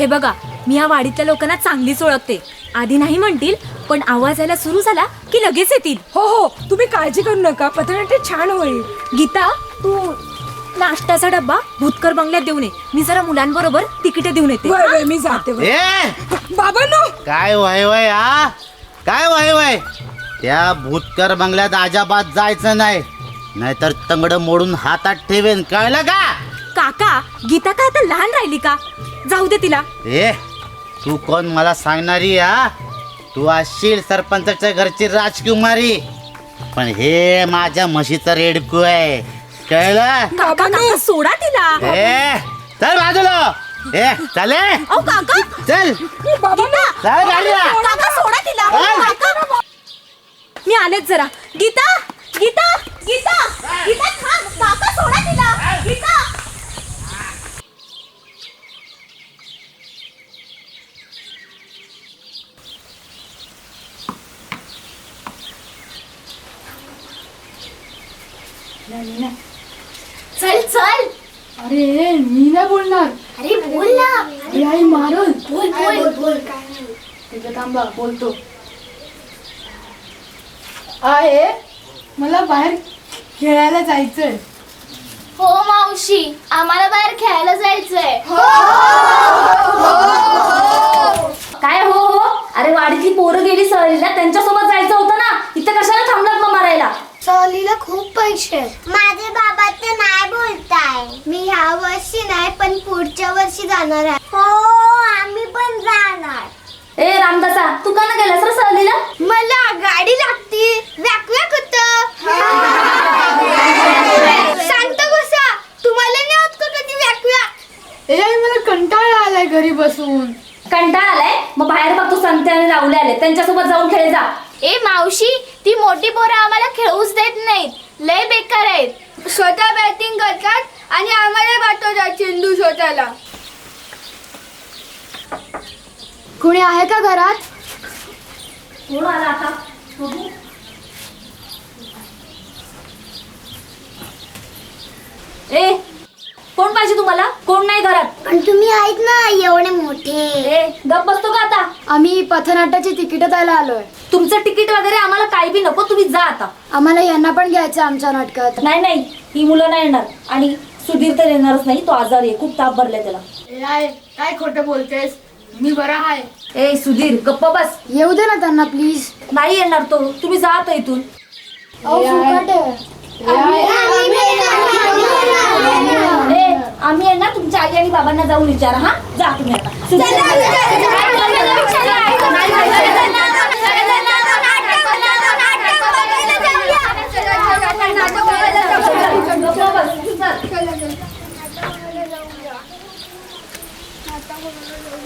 हे बघा मी या वाडीतल्या लोकांना चांगलीच ओळखते. आधी नाही म्हणतील पण आवाज यायला सुरू झाला की लगेच येतील. हो हो तुम्ही काळजी करू नका. पथनाट्य छान होईल. गीता तू नाश्त्याचा डब्बा भूतकर बंगल्यात देऊन ये. मी जरा मुलांबरोबर तिकिटे देऊन येते. वय वय मी जाते वय. ए! बाबा नो! काय वय वय हा? काय वय वय? त्या भूतकर बंगल्यात अजाबात जायचं नाही. नाहीतर तंगड मोडून हातात ठेवेन. कळलं का? काका गीता काय आता लहान राहिली का? जाऊ दे तिला. ए तू कोण मला सांगणारी हा? तू असशील सरपंचाच्या घरची राजकुमारी. पण हे माझ्या म्हशीचं रेडकू आहे. कळलं? काका काका सोडा तिला. ए चल बाजूला. ए चले अहो काका. चल. बाबा नो चल गाडीला. काका सोडा तिला. काका. मी आलेच जरा. गीता गीता गीता गीता थांब. काका सोडा तिला. गीता. चल चल. अरे मी नाही बोलणार. अरे बोल ना. अरे आई मारल. बोल बोल. बोल आहे थांबा बोलतो. आहे मला बाहेर खेळायला जायचंय. हो मावशी. आम्हाला बाहेर खेळायला जायचंय. काय हो हो? अरे वाडीतली पोरं गेली सहलीला. त्यांच्यासोबत जायचं होतं ना इथे कशाला थांबलात मग मारायला सहलीला खूप पैसे माझे बाबा तर नाही बोलताय. मी ह्या वर्षी नाही पण पुढच्या वर्षी जाणार आहे. हो आम्ही पण जाणार. ए रामदासा तू का ना गेलास रे सहलीला? मला गाडी लागती. व्याक व्याक होत. शांत बसा. तुम्हाला नाही होत का कधी ए मला कंटाळा आलाय घरी बसून. कंटाळा आलाय? मग बाहेर बघ तू संते आणि राहुले आले. त्यांच्यासोबत जाऊन खेळ जा. ए मावशी ती मोठी पोरं आम्हाला खेळूच देत नाहीत. लय बेकार आहेत. स्वतः बॅटिंग करतात आणि आम्हाला पाठवतात चेंडू शोधायला कुणी आहे का घरात? कोण आला आता? बघू. ए कोण पाहिजे तुम्हाला? कोण नाही घरात? पण तुम्ही आहेत ना एवढे मोठे. ए गप बसतो का आता? आम्ही पथनाट्याची तिकीट द्यायला आलोय. तुमचं तिकीट वगैरे आम्हाला काही बी नको तुम्ही जा आता आम्हाला यांना पण घ्यायचं आमच्या नाटकात नाही नाही ही मुलं नाही येणार आणि सुधीर तर येणारच नाही तो आजारी आहे खूप ताप भरलाय त्याला काय खोटं बोलतेस मी बरा आहे ए सुधीर गप्प बस येऊ दे ना त्यांना प्लीज नाही येणार तो तुम्ही जा आता इथून ए आम्ही आहे ना तुमच्या आई आणि बाबांना जाऊन विचारा हा जा तुम्ही आता सुधीर.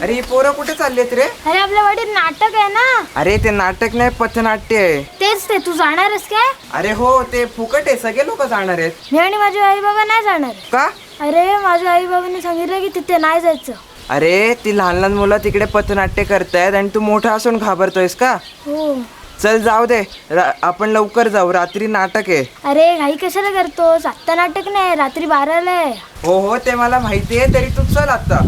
अरे ही पोरं कुठे चाललेत रे? अरे आपल्या वाडीत नाटक आहे ना? अरे ते नाटक नाही पथनाट्य आहे. तेच ते तू जाणारस काय? अरे हो ते फुकट आहे सगळे लोक जाणार आहेत. मी आणि माझे आई बाबा नाही जाणार. का? अरे माझ्या आई बाबांनी सांगितलं की तिथे नाही जायचं. अरे ती लहान लहान मुलं तिकडे पथनाट्य करतायत आणि तू मोठा असून घाबरतोयस का? हो. चल जाऊ दे रा- आपण लवकर जाऊ रात्री नाटक आहे. अरे घाई कशाला करतोस? आत्ता नाटक नाही रात्री बाराला आहे. हो हो ते मला माहिती आहे तरी तू चल आता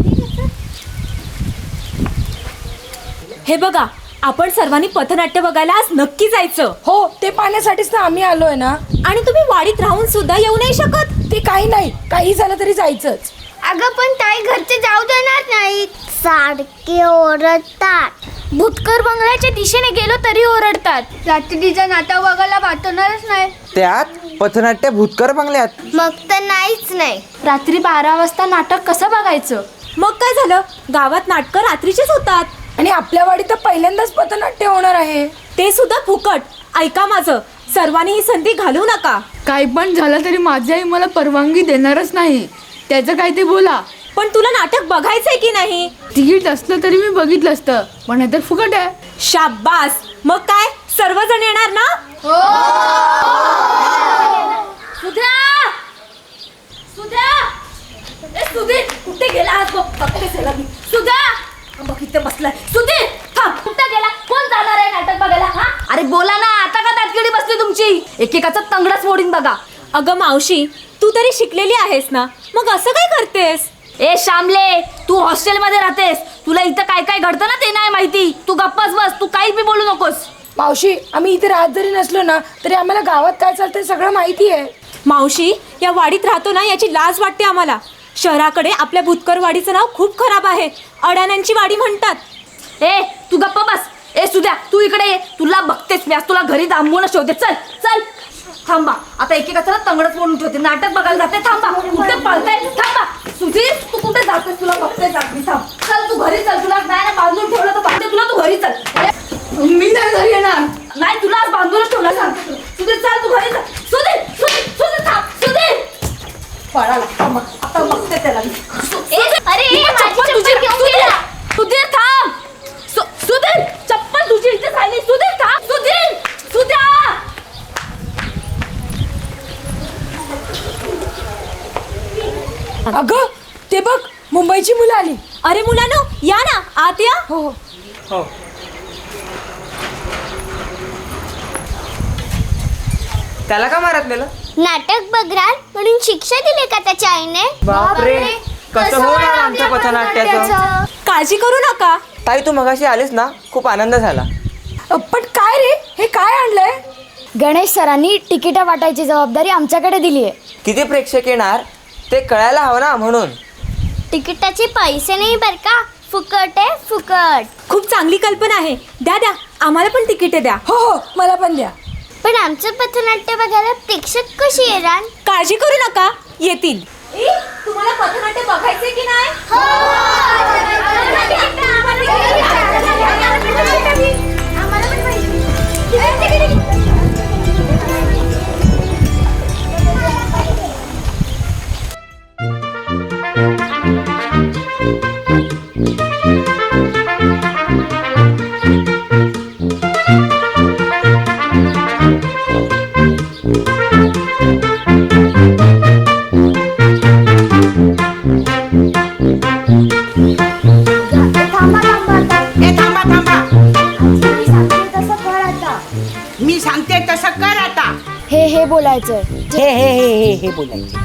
हे बघा आपण सर्वांनी पथनाट्य बघायला आज नक्की जायचं. हो ते पाहण्यासाठीच ना आम्ही आलोय ना. आणि तुम्ही वाडीत राहून सुद्धा येऊ नाही शकत? ते काही नाही काही झालं तरी जायचंच. अगं पण ताई घरचे जाऊ देणार नाहीत. सारखे ओरडतात. भूतकर बंगल्याच्या दिशेने गेलो तरी ओरडतात. रात्रीचं नाटक बघायला पाठवणारच नाही. त्यात पथनाट्य भूतकर बंगल्यात. मग तर नाहीच नाही. रात्री बारा वाजता नाटक कसं बघायचं? मग काय झालं? गावात नाटकं रात्रीचेच होतात. आणि आपल्या वाडीत तर पहिल्यांदाच पथनाट्य होणार आहे. ते सुद्धा फुकट. ऐका माझं. सर्वांनी ही संधी घालवू नका. काही पण झालं तरी माझी आई मला परवानगी देणारच नाही. त्याचं काय ते बोला. पण तुला नाटक बघायचंय की नाही? तिकीट असलं तरी मी बघितलं असतं पण हे तर फुकट आहे. शाब्बास मग काय? सर्वजण येणार ना? सुधा! सुधा! ए सुधीर कुठे गेला आज बघ? बघते त्याला मी सुधा बघ इथे बसलाय. सुधीर थांब. कुठं गेला? कोण जाणार आहे नाटक बघायला हा? अरे बोला ना आता का दातकिडी बसली तुमची? एकेकाचा तंगडच मोडीन बघा. अगं मावशी तू तरी शिकलेली आहेस ना? मग असं काय करतेस? ए श्यामले तू हॉस्टेलमध्ये राहतेस. तुला इथं काय काय घडतं ना ते नाही माहिती. तू गप्पच बस तू काही बी बोलू नकोस. मावशी आम्ही इथे राहत जरी नसलो ना तरी आम्हाला गावात काय चालतंय सगळं माहिती आहे. मावशी या वाडीत राहतो ना याची लाज वाटते आम्हाला. शहराकडे आपल्या भूतकर वाडीचं नाव खूप खराब आहे. अडाण्यांची वाडी म्हणतात. ए तू गप्प बस. ए सुद्या तू इकडे ये. तुला बघतेस मी आज तुला घरी थांबवून शोधते चल चल. थांबा. आता एकेकाचं तंगडच म्हणून ठेवते. नाटक बघायला जाते. थांबा. कुठे पळताय? थांबा. सुधीर तू कुठे जातेस? तुला बघते जाते थांब. चल तू घरी चल. तुला नाही ना बांधून ठेवलं तर बांधते. तुला तू घरी चल. मी नाही घरी येणार. नाही तुला आज बांधूनच ठेवलं सांगते. सुधीर चल तू घरी चल. सुधीर सुधीर सुधीर थांब. सुधीर. पळाला. थांबा आता बघते त्याला मी. अरे, तुझी घेऊन सुधीर, गेला. सुधीर थांब सु- सुधीर चप्पल तुझी इथे राहिली सुधीर थांब सुधीर सुद्या अगं ते बघ मुंबईची मुलं आली अरे मुलांनो या ना आत या. हो हो. हो. त्याला का मारत नेलं? नाटक बघणार म्हणून शिक्षा दिली का त्याच्या आईने? बापरे कसं होणार आमच्या पथनाट्याचं? काळजी करू नका. ताई तू मगाशी आलीस ना खूप आनंद झाला. पण काय रे? हे काय आणलंय? गणेश सरांनी तिकीट वाटायची जबाबदारी आमच्याकडे दिली आहे किती प्रेक्षक येणार ते कळायला हवं ना म्हणून. तिकिटाचे पैसे नाही बर का? फुकट आहे फुकट. खूप चांगली कल्पना आहे. द्या द्या. आम्हाला पण तिकीटे द्या. हो हो मला पण द्या. पण आमचं पथनाट्य बघायला प्रेक्षक कशी येणार? काळजी करू नका. येतील. तुम्हाला पथनाट्य बघायचे की नाही? मी बोलायचंय. हे हे हे हे हे बोलायचं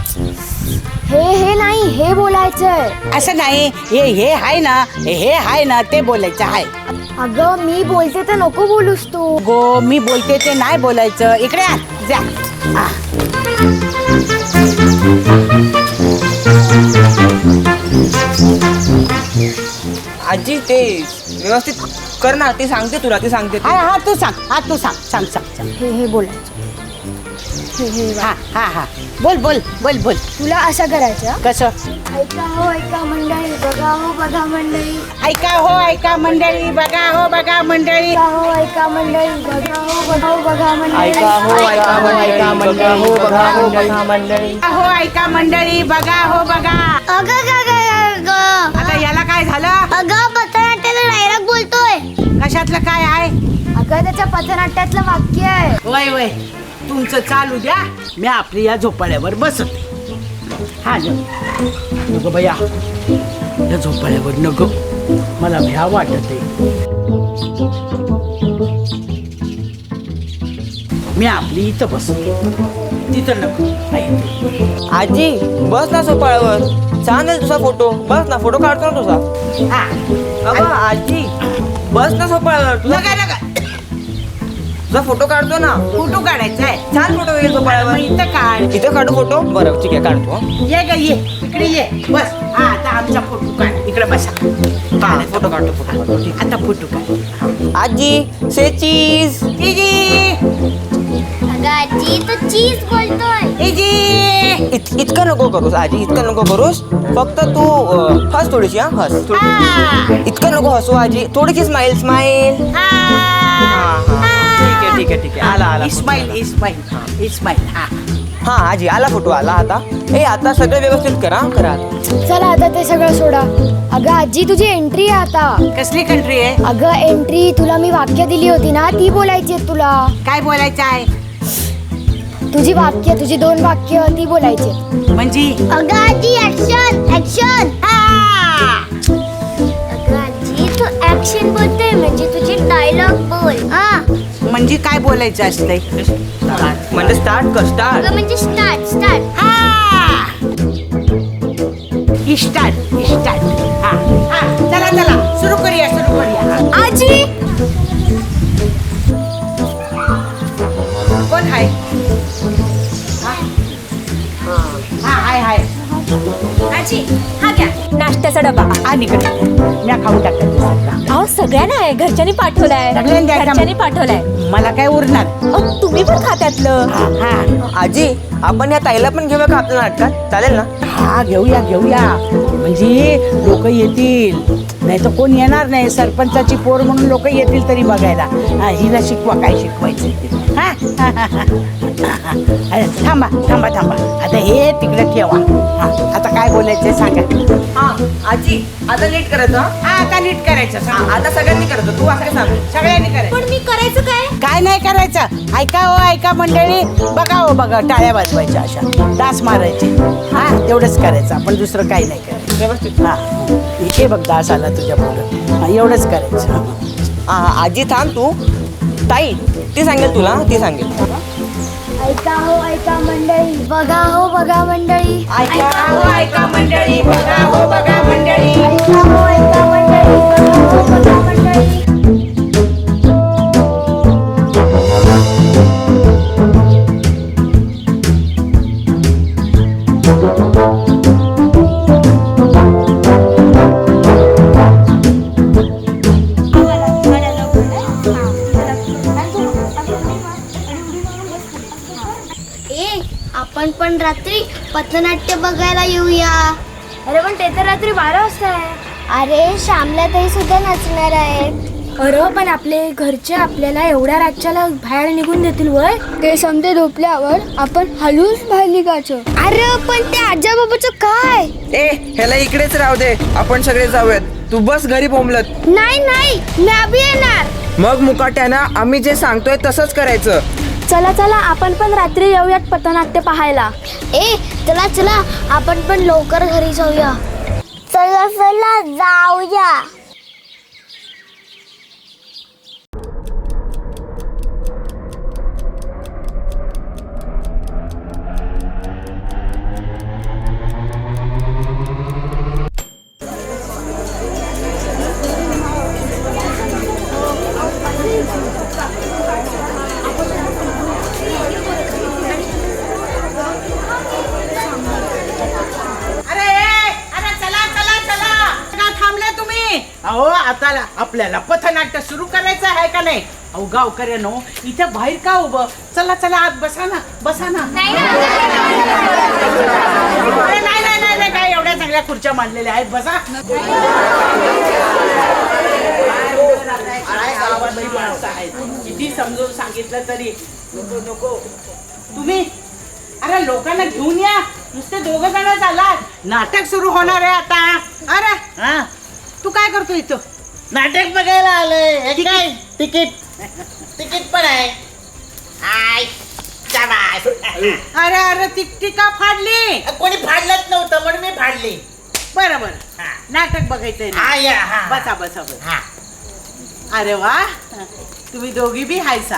हे हे नाही हे बोलायचंय. असं नाही हे हे हाय ना हे हे हाय ना ते बोलायचं हाय. अगं मी बोलते तर नको बोलूस तू. गो मी बोलते ते नाही बोलायचं. इकडे आ जा. आ. आजी ते व्यवस्थित कर ना ती सांगते तुला ती सांगते हा हा तू सांग हा तू सांग सांग सांग सांग. हे हे बोलायचं हे हे हा हा. हा बोल बोल बोल बोल. तुला असं करायचं? कसं? ऐका हो ऐका मंडळी बघा हो बघा मंडळी. ऐका हो ऐका मंडळी बघा हो बघा मंडळी. ऐका हो ऐका मंडळी बघा हो बघा हो बघा मंडळी. ऐका हो ऐका हो ऐका मंडळी हो बघा हो बघा मंडळी. हो ऐका मंडळी बघा हो बघा. अगं ग ग ग आता याला काय झालं? अगं पथनाट्याचा डायलॉग बोलतोय. कशातलं काय आहे? अगं त्याच्या पथनाट्यातलं वाक्य आहे. वय वय. तुमचं चालू द्या. मी आपली या झोपाळ्यावर बसते. हा न नको बया. या झोपाळ्यावर नको. मला भ्या वाटत मी आपली इथं बसते. तिथं नको. नाही आजी बस ना सोपाळ्यावर छान आहे तुझा फोटो. बस ना फोटो काढतो ना तुझा. हा. अगं आजी बस ना सोपाळ्यावर तुझा नका नका. तुझा फोटो काढतो ना. फोटो काढायचा आहे. छान फोटो येईल मग इथं काढ. इथे काढू फोटो? बरं ठीक आहे काढतो हं. ये ग ये. इकडे ये. बस. हा आता आमचा फोटो काढ. इकडे बसा. हा फोटो काढतो फोटो काढतो ठीक आता फोटो काढ. आजी से चीज. इजी. अगं आजी तो चीज बोलतोय. इजी. इत, इतकं नको करूस आजी. इतकं नको करूस. फक्त तू अं, हस थोडीशी हा हस. थोडी इतकं नको हसू आजी. थोडीशी स्माईल स्माईल ठीक आहे ठीक आहे ठीक आहे. आला आला इस्माईल इस्माईल इस्माईल हा. हा आजी आला फोटो आला आता. ए आता सगळं व्यवस्थित करा करा चला आता ते सगळं सोडा. अगं आजी तुझी एंट्री आहे आता. कसली कंट्री आहे? अगं एंट्री तुला मी वाक्य दिली होती ना ती बोलायची आहेत तुला. काय बोलायचं आहे? तुझी वाक्य तुझी दोन वाक्य ती बोलायची. म्हणजे? अगं आजी ऍक्शन ऍक्शन अगं ऍक्शन बोलते म्हणजे तुझी डायलॉग बोल. हा. म्हणजे काय बोलायचं असतंय? म्हणजे स्टार्ट कर स्टार्ट अगं म्हणजे स्टार्ट स्टार्ट हा. स्टार्ट स्टार्ट हा हा चला चला. सुरू करूया सुरू करूया. हा. आजी! कोण हाय? हा? हा हाय हाय. आजी हा घ्या. नाश्त्याचा डबा. आणि इकडे मी खाऊन सगळं. अहो सगळ्यांना आहे. घरच्यांनी पाठवलाय. सगळ्यांनी द्यायचा. घरच्यांनी पाठवलाय. मला काय उरणार? अहो, तुम्ही पण खात्यातलं हा हा. आजी आपण या ताईला पण घेऊया का आपल्या नाटकात? चालेल ना? हा घेऊया घेऊया. म्हणजे लोक येतील. नाही तर कोण येणार नाही? सरपंचाची पोर म्हणून लोक येतील तरी बघायला. हा हिला शिकवा काय शिकवायचं ते. हा? अरे, थांबा थांबा थांबा. आता हे तिकडे ठेवा. हा आता काय बोलायचं सांगा. हा आजी आता नीट करायचं हा? हा आता नीट करायचं. सांग हा, आता सगळ्यांनी करायचं तू असं सांग? सगळ्यांनी करायचं पण मी करायचं काय? काय नाही करायचं. ऐका हो ऐका मंडळी. बघा हो बघा टाळ्या वाजवायच्या अशा. डास मारायचे. हा तेवढंच करायचं. आपण दुसरं काही नाही करायचं. व्यवस्थित. हा. इथे बघ डास आला तुझ्या पुढं. हा एवढंच करायचं. हा हा, आजी थांब तू. ताई ती सांगेल तुला ती सांगेल. ऐका हो ऐका मंडळी बघा हो बघा मंडळी. ऐका हो ऐका मंडळी बघा हो बघा मंडळी. ऐका हो ऐका मंडळी बघा हो बघा मंडळी. पथनाट्य बघायला येऊया. अरे पण ते तर रात्री बारा वाजता आहे. अरे श्यामला ताई सुद्धा नाचणार आहेत अरे पण आपले घरचे आपल्याला एवढ्या राज्याला बाहेर निघून देतील वय? ते समजे झोपल्यावर आपण हलूच बाहेर निघायचं. अरे पण ते आजाबाबाचं काय? ए ह्याला इकडेच राहू दे. आपण सगळे जाऊयात. तू बस घरी बोंबलत. नाही नाही मी अभि येणार. मग मुकाट्यानं आम्ही जे सांगतोय तसंच करायचं. चला चला आपण पण रात्री येऊयात पथनाट्य पाहायला. ए चला चला आपण पण लवकर घरी जाऊया. चला चला जाऊया. आपल्याला पथनाट्य सुरू करायचं आहे का नाही? अहो गावकऱ्यानो इथे बाहेर का उभं? चला चला आत बसा ना बसा ना. अरे नाही नाही नाही नाही, काय एवढ्या चांगल्या खुर्च्या मांडलेल्या आहेत बसा. काय गावातली माणसं आहेत. किती समजून सांगितलं तरी. नको नको. तुम्ही? अरे लोकांना घेऊन या. नुसते दोघ जण झालात. नाटक सुरू होणार आहे आता. अरे हा? तू काय करतो इथं? नाटक बघायला आलंय. हे काय? तिकीट. तिकीट पण आहे. आय, शाबास. अरे अरे ती टीका फाडली. कोणी फाडलंच नव्हतं म्हणून मी फाडली. बरं बरं. हा. नाटक बघायचंय ना. हा या हा. बसा बसा बसा. हा. अरे वा. तुम्ही दोघी बी हायसा.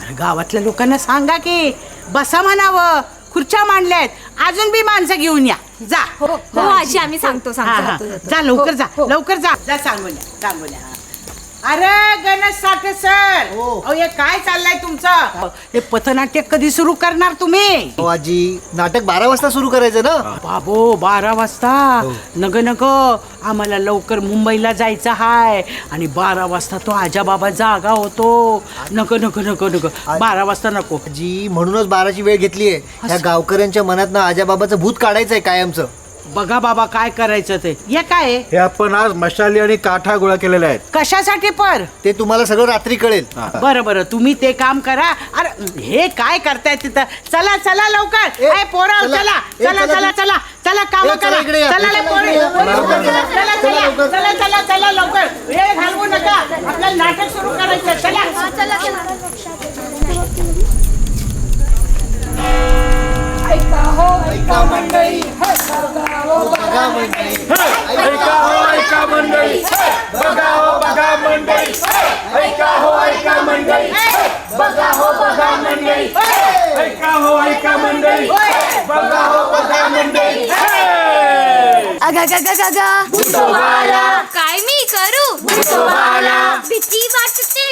अरे गावातल्या लोकांना सांगा की बसा म्हणावं. खुर्च्या मांडल्यात. अजून बी माणसं घेऊन या. जा. हो हो आजी आम्ही सांगतो हा, सांगतो हा. जा लवकर हो, जा. हो. लवकर जा. जा सांगून या सांगून या. अरे गणेश साठे सर. हो. अहो हे काय चाललंय तुमचं? हे पथनाट्य कधी सुरू करणार तुम्ही? हो आजी. नाटक बारा वाजता सुरू करायचं ना? बाबो बारा वाजता? नग नग. आम्हाला लवकर मुंबईला जायचं हाय. आणि बारा वाजता तो आजाबाबा जागा होतो. नको नको नको नको बारा वाजता नको. आजी म्हणूनच बाराची वेळ घेतली आहे ह्या गावकऱ्यांच्या मनात ना आजाबाबाचं भूत काढायचंय कायमचं. बघा बाबा काय करायचं ते. हे काय? आहे? हे आपण आज मशाली आणि काठा गोळा केलेल्या आहेत. कशासाठी पर? ते तुम्हाला सगळं रात्री कळेल. बरं बरं. तुम्ही ते काम करा. अरे हे काय करताय तिथं? चला चला लवकर. ए, ए पोरं चला. चला. ए, चला चला. चला तू. चला. चला काम ए, चला करा. इकडे या. चला रे चला, पोरे. चला, लवकर. चला चला. चला, लवकर. चला चला चला लवकर. वेळ घालवू नका. आपल्याला नाटक सुरू करायचं चला. बघा मंडळी ऐका हो ऐका मंडळी बघा हो बघा मंडळी ऐका हो ऐका मंडळी बघा हो बघा मंडळी ऐका हो ऐका मंडळी बघा हो बघा मंडळी अगं गा गा गा गा काय मी करू? भीती वाटते.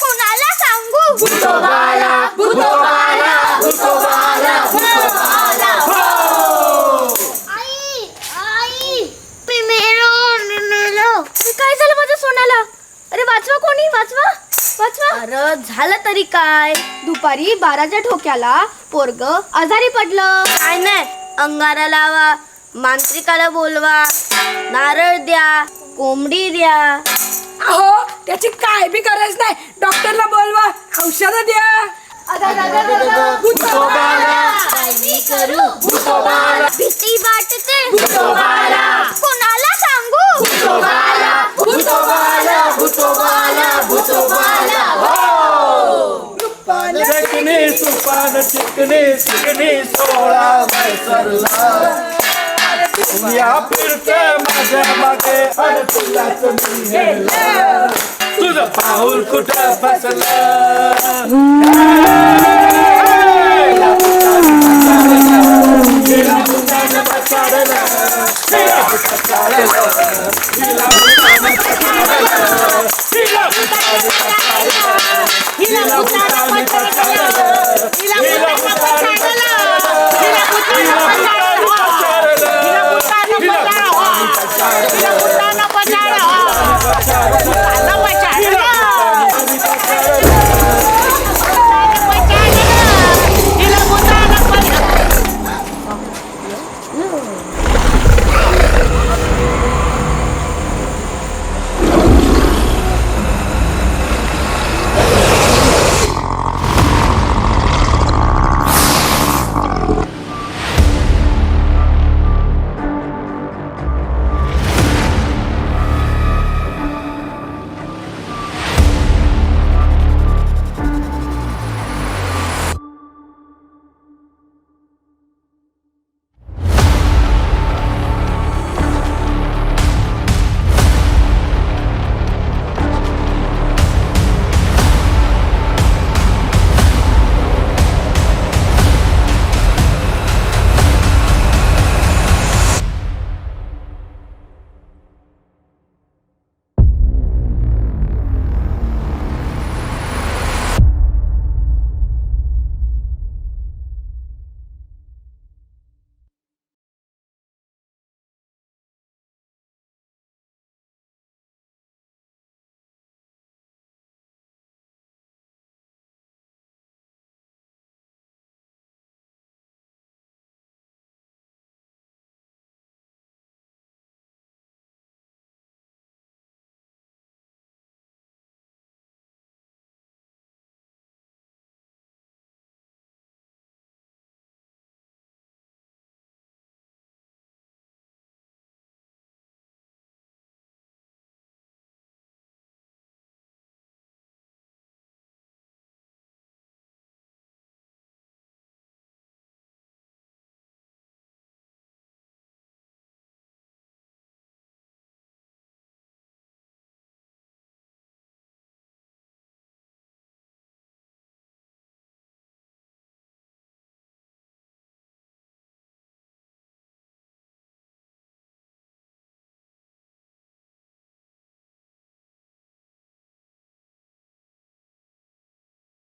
कोणाला सांगू? आई आई. पिमेलो पिमेलो काय झालं माझ्या सोनाला अरे वाचवा कोणी? वाचवा. वाचवा. अरे झालं तरी काय? दुपारी बाराच्या ठोक्याला पोरग आजारी पडलं. काय नाही अंगारा लावा. मांत्रिकाला बोलवा नारळ द्या कोंबडी द्या. अहो त्याची काय बी गरज नाही. डॉक्टरला बोलवा औषध द्या. भीती वाटते. कोणाला सांगू? चिकनी सुपान चिकनी चिकनी सोळा मैसरला. या फिरत माझ्या मागे अरे तुलाच मी तुझं पाऊल कुठं फसलं?